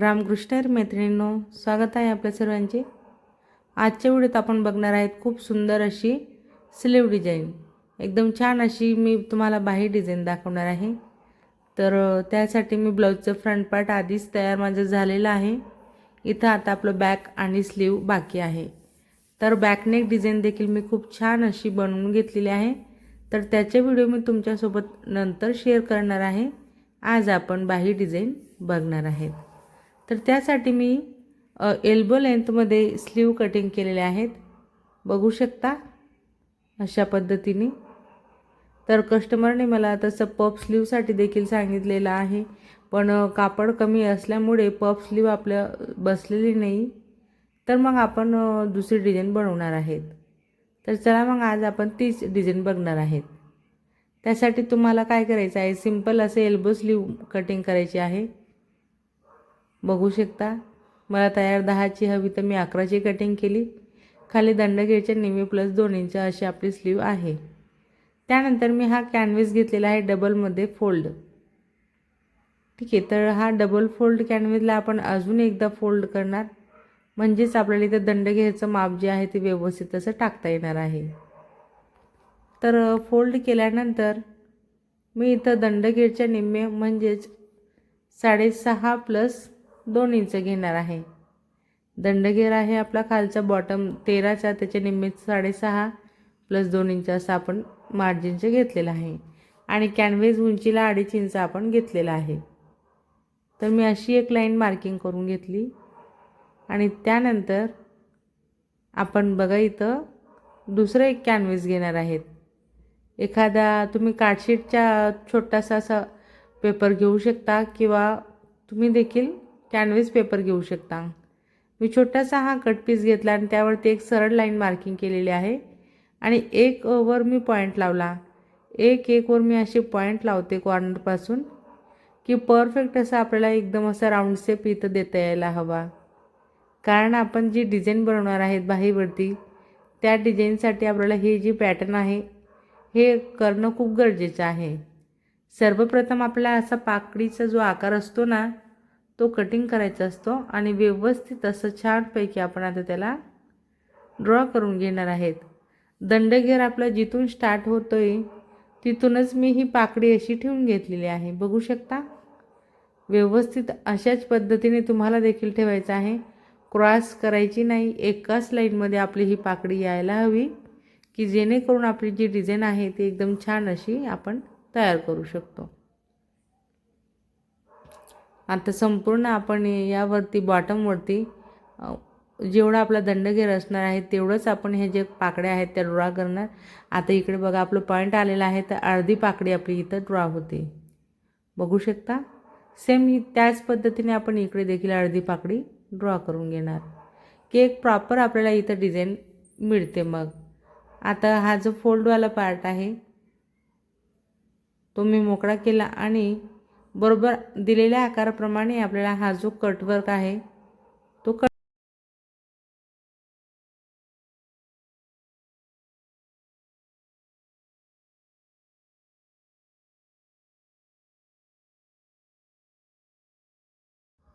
रामकृष्ण मैत्रिणींनो स्वागत आहे आपल्या सर्वांचे. आजच्या व्हिडिओत आपण बघणार आहेत खूप सुंदर अशी स्लीव डिझाईन एकदम छान अशी मी तुम्हाला बाही डिझाईन दाखवणार आहे. तर त्यासाठी मी ब्लाऊजचं फ्रंट पार्ट आधीच तयार माझं झालेलं आहे. इथं आता आपलं बॅक आणि स्लीव बाकी आहे. तर बॅकनेक डिझाईन देखील मी खूप छान अशी बनवून घेतलेली आहे. तर त्याचे व्हिडिओ मी तुमच्यासोबत नंतर शेअर करणार आहे. आज आपण बाही डिझाईन बघणार आहेत. तर त्यासाठी मी एल्बो लेंथमध्ये स्लीव कटिंग केलेले आहेत. बघू शकता अशा पद्धतीने. तर कस्टमरने मला तसं पप स्लीवसाठी देखील सांगितलेलं आहे. पण कापड कमी असल्यामुळे पप स्लीव आपल्या बसलेली नाही. तर मग आपण दुसरी डिझाईन बनवणार आहेत. तर चला मग आज आपण तीच डिझाईन बघणार आहेत. त्यासाठी तुम्हाला काय करायचं आहे? सिंपल असे एल्बो स्लीव कटिंग करायची आहे. बघू शकता. मला तयार दहाची हवी तर मी अकराची कटिंग केली. खाली दंडगेरच्या निम्मे प्लस दोन इंच अशी आपली स्लीव आहे. त्यानंतर मी हा कॅनव्हेस घेतलेला आहे डबलमध्ये फोल्ड ठीक आहे तर हा डबल फोल्ड कॅनव्हेसला आपण अजून एकदा फोल्ड करणार. म्हणजेच आपल्याला इथं दंडगेचं माप जे आहे ते व्यवस्थित असं टाकता येणार आहे. तर फोल्ड केल्यानंतर मी इथं दंडगेरच्या निम्मे म्हणजेच साडेसहा प्लस दोन इंच घेणार आहे. दंडगेर आहे आपला खालचा बॉटम तेराचा त्याच्या निम्मे साडेसहा प्लस दोन इंच असं आपण मार्जिनचं घेतलेलं आहे. आणि कॅनव्हेस उंचीला अडीच इंच आपण घेतलेला आहे. तर मी अशी एक लाईन मार्किंग करून घेतली. आणि त्यानंतर आपण बघा इथं दुसरं एक कॅनव्हेस घेणार आहेत. एखादा तुम्ही कार्डशीटच्या छोटासा असा पेपर घेऊ शकता किंवा तुम्ही देखील कॅनव्हेस पेपर घेऊ शकता. मी छोटासा हा कट पीस घेतला आणि त्यावरती एक सरळ लाईन मार्किंग केलेली आहे. आणि एक वर मी पॉईंट लावला. एक एकवर मी असे पॉईंट लावते कॉर्नरपासून की परफेक्ट असं आपल्याला एकदम असा राऊंड शेप इथं देता यायला हवा. कारण आपण जी डिझाईन बनवणार आहेत बाहीवरती त्या डिझाईनसाठी आपल्याला हे जी पॅटर्न आहे हे करणं खूप गरजेचं आहे. सर्वप्रथम आपला असा पाकडीचा जो आकार असतो ना तो कटिंग करायचा असतो आणि व्यवस्थित असं छानपैकी आपण आता त्याला ड्रॉ करून घेणार आहेत. दंडघेर आपला जिथून स्टार्ट होतोय तिथूनच मी ही पाकडी अशी ठेवून घेतलेली आहे. बघू शकता? व्यवस्थित अशाच पद्धतीने तुम्हाला देखील ठेवायचं आहे. क्रॉस करायची नाही. एकाच लाईनमध्ये आपली ही पाकडी यायला हवी की जेणेकरून आपली जी डिझाईन आहे ती एकदम छान अशी आपण तयार करू शकतो. आता संपूर्ण आपण यावरती बॉटमवरती जेवढा आपला दंडगेर असणार आहे तेवढंच आपण हे जे पाकड्या आहेत त्या ड्रॉ करणार. आता इकडे बघा आपलं पॉईंट आलेलं आहे तर अर्धी पाकडी आपली इथं ड्रॉ होते. बघू शकता? सेम ही त्याच पद्धतीने आपण इकडे देखील अर्धी पाकडी ड्रॉ करून घेणार. की एक प्रॉपर आपल्याला इथं डिझाईन मिळते मग. आता हा जो फोल्डवाला पार्ट आहे तो मी मोकळा केला आणि बरोबर दिलेल्या आकाराप्रमाणे आपल्याला हा जो कटवर्क आहे तो कट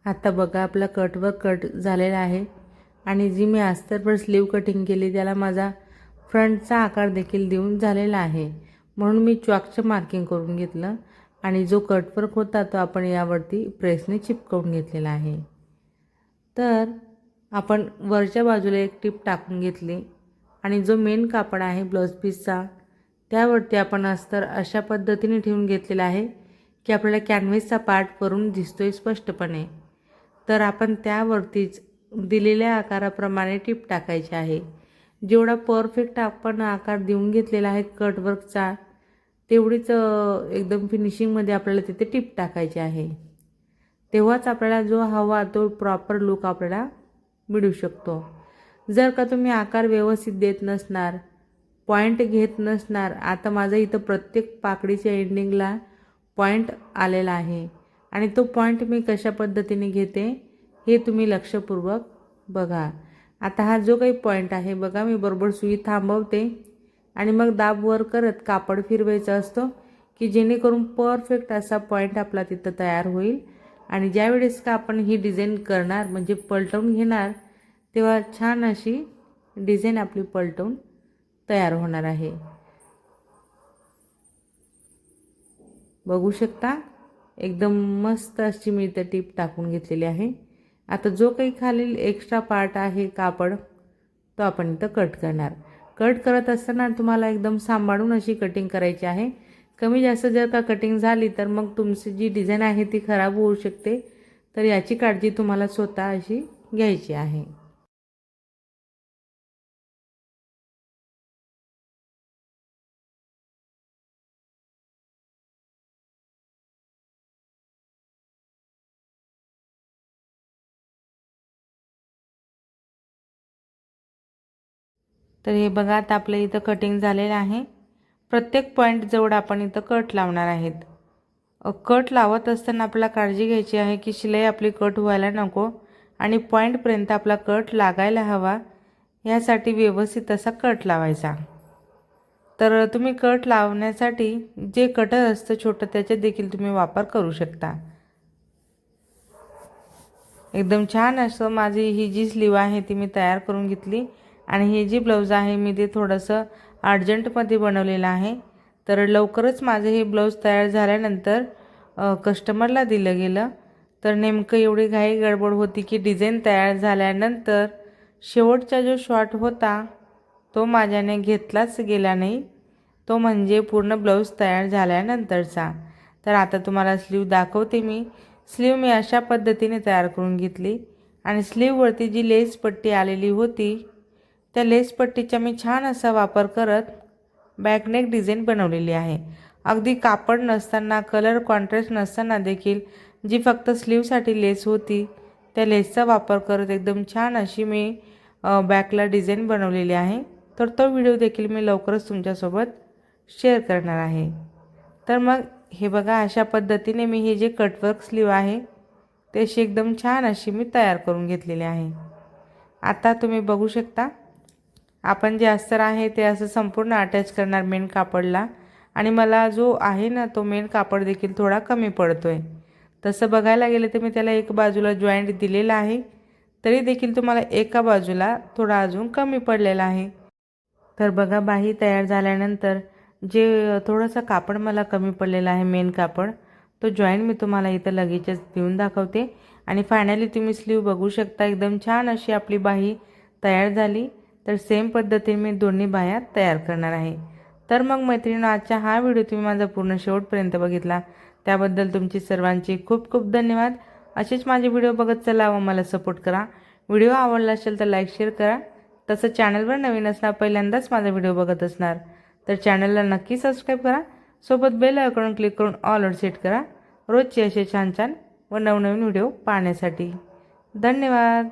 आता बघा आपला कटवर्क कट झालेला आहे. आणि जी मी अस्तरभर स्लीव कटिंग केली त्याला माझा फ्रंटचा आकार देखील देऊन झालेला आहे. म्हणून मी चॉकचं मार्किंग करून घेतलं. आणि जो कटवर्क होता तो आपण यावरती प्रेसने चिपकवून घेतलेला आहे. तर आपण वरच्या बाजूला एक टीप टाकून घेतली आणि जो मेन कापड आहे ब्लाऊज पीसचा त्यावरती आपण अस्तर अशा पद्धतीने ठेवून घेतलेला आहे की आपल्याला कॅनव्हेसचा पार्ट वरून दिसतो आहे स्पष्टपणे. तर आपण त्यावरतीच दिलेल्या आकाराप्रमाणे टीप टाकायची आहे. जेवढा परफेक्ट आपण आकार देऊन घेतलेला आहे कटवर्कचा तेवढीच एकदम फिनिशिंगमध्ये आपल्याला तिथे टिप टाकायची आहे. तेव्हाच आपल्याला जो हवा तो प्रॉपर लुक आपल्याला मिळू शकतो. जर का तुम्ही आकार व्यवस्थित देत नसणार पॉईंट घेत नसणार आता माझं इथं प्रत्येक पाकडीच्या एंडिंगला पॉईंट आलेला आहे. आणि तो पॉईंट मी कशा पद्धतीने घेते हे तुम्ही लक्षपूर्वक बघा. आता हा जो काही पॉईंट आहे बघा मी बरोबर सुई थांबवते. आणि मग दाब वर करत कापड फिरवायचं असतं की जेणेकरून परफेक्ट असा पॉईंट आपला तिथं तयार होईल. आणि ज्यावेळेस का आपण ही डिझाईन करणार म्हणजे पलटवून घेणार तेव्हा छान अशी डिझाईन आपली पलटवून तयार होणार आहे. बघू शकता एकदम मस्त अशी मी इथं टीप टाकून घेतलेली आहे. आता जो काही खालील एक्स्ट्रा पार्ट आहे कापड तो आपण इथं कट करणार. कट करत असताना तुम्हाला एकदम सांभाळून अशी कटिंग करायची आहे. कमी जास्त जर का कटिंग झाली तर मग तुमची जी डिझाईन आहे ती खराब होऊ शकते. तर याची काळजी तुम्हाला स्वतः अशी घ्यायची आहे. तर हे बघा आता आपलं इथं कटिंग झालेलं आहे. प्रत्येक पॉईंट जवळ आपण इथं कट लावणार आहेत. कट लावत असताना आपल्याला काळजी घ्यायची आहे की शिलाई आपली कट व्हायला नको आणि पॉईंटपर्यंत आपला कट लागायला हवा ह्यासाठी व्यवस्थित असा कट लावायचा. तर तुम्ही कट लावण्यासाठी जे कटर असतं छोटं त्याचे देखील तुम्ही वापर करू शकता. एकदम छान असं माझी ही जी स्लीव आहे ती मी तयार करून घेतली. आणि हे जी ब्लाऊज आहे मी ते थोडंसं अर्जंटमध्ये बनवलेलं आहे. तर लवकरच माझं हे ब्लाऊज तयार झाल्यानंतर कस्टमरला दिलं गेलं. तर नेमकं एवढी घाई गडबड होती की डिझाईन तयार झाल्यानंतर शेवटचा जो शॉट होता तो माझ्याने घेतलाच गेला नाही. तो म्हणजे पूर्ण ब्लाऊज तयार झाल्यानंतरचा. तर आता तुम्हाला स्लीव दाखवते मी. स्लीव मी अशा पद्धतीने तयार करून घेतली. आणि स्लीववरती जी लेस पट्टी आलेली होती त्या लेसपट्टीचा मी छान असा वापर करत बॅकनेक डिझाईन बनवलेली आहे. अगदी कापड नसताना कलर कॉन्ट्रास्ट नसताना देखील जी फक्त स्लीवसाठी लेस होती त्या लेसचा वापर करत एकदम छान अशी मी बॅकला डिझाईन बनवलेली आहे. तर तो व्हिडिओ देखील मी लवकरच तुमच्यासोबत शेअर करणार आहे. तर मग हे बघा अशा पद्धतीने मी हे जे कटवर्क स्लीव आहे ते अशी एकदम छान अशी मी तयार करून घेतलेली आहे. आता तुम्ही बघू शकता आपण जे अस्तर आहे ते असं संपूर्ण अटॅच करणार मेन कापडला. आणि मला जो आहे ना तो मेन कापड देखील थोडा कमी पडतो आहे तसं बघायला गेलं तर मी त्याला एक बाजूला जॉईंट दिलेला आहे. तरी देखील तुम्हाला एका बाजूला थोडा अजून कमी पडलेला आहे. तर बघा बाही तयार झाल्यानंतर जे थोडंसं कापड मला कमी पडलेलं आहे मेन कापड तो जॉईंट मी तुम्हाला इथं लगेचच देऊन दाखवते. आणि फायनली तुम्ही स्लीव बघू शकता एकदम छान अशी आपली बाही तयार झाली. तर सेम पद्धतीने मी दोन्ही बाह्या तयार करणार आहे. तर मग मैत्रिणी आजचा हा व्हिडिओ तुम्ही माझा पूर्ण शेवटपर्यंत बघितला. त्याबद्दल तुमची सर्वांची खूप खूप धन्यवाद. असेच माझे व्हिडिओ बघत चला व मला सपोर्ट करा. व्हिडिओ आवडला असेल तर लाईक शेअर करा. तसं चॅनलवर नवीन असणार पहिल्यांदाच माझा व्हिडिओ बघत असणार तर चॅनलला नक्की सबस्क्राईब करा. सोबत बेल आयकॉन क्लिक करून ऑलवर सेट करा. रोजचे असे छान छान व नवनवीन व्हिडिओ पाहण्यासाठी. धन्यवाद.